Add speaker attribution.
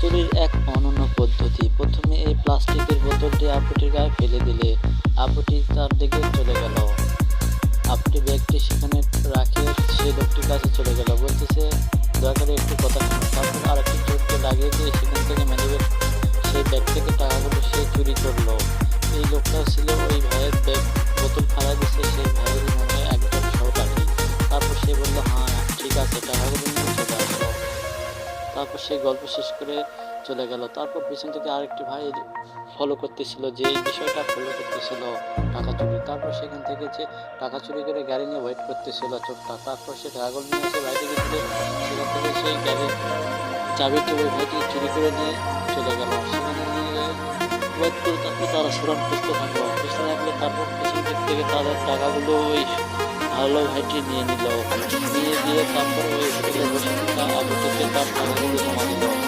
Speaker 1: চুরির এক অনন্য পদ্ধতি। প্রথমে এই প্লাস্টিকের বোতলটি আপুটির গায়ে ফেলে দিলে আপুটি তার দিকে চলে গেল। আপুটি ব্যাগটি সেখানে রাখে সেই লোকটির কাছে চলে গেল। বলতেছে, দয়া করে একটু কথা শুনুন তারপর আরেকটি চোরকে লাগিয়ে দিয়ে সেখান থেকে ম্যানেজের সেই ব্যাগ থেকে টাকাগুলো সে চুরি করল। এই লোকটা ছিল ওই ভাইয়ের ব্যাগ। বোতল ফালা দিচ্ছে সেই ভাইয়ের মনে একজন সহকারী তারপর সে বলল হ্যাঁ ঠিক আছে, টাকাগুলো তারপর সে গল্প শেষ করে চলে গেল। তারপর পিছন থেকে আরেকটি ভাই ফলো করতেছিল যে এই বিষয়টা ফলো করতেছিল টাকা চুরি। তারপর সেখান থেকে যে টাকা চুরি করে গাড়ি নিয়ে ওয়েট করতেছিল চোরটা। তারপর সে টাকাগুলো নিয়ে এসে বাইরে গেছিল। সেখান থেকে সেই গাড়ির চাবিটি ওই ভাইটি চুরি করে নিয়ে চলে গেল। সেখানে নিয়ে ওয়েট করে তারপর তারা সুরান খুঁজতে থাকল। খুঁজতে থাকলে তারপর পিছন দিক থেকে তাদের টাকাগুলো ওই ভালো ভাইটি নিয়ে নিল। নিয়ে গিয়ে তারপর ওই Akan muncul.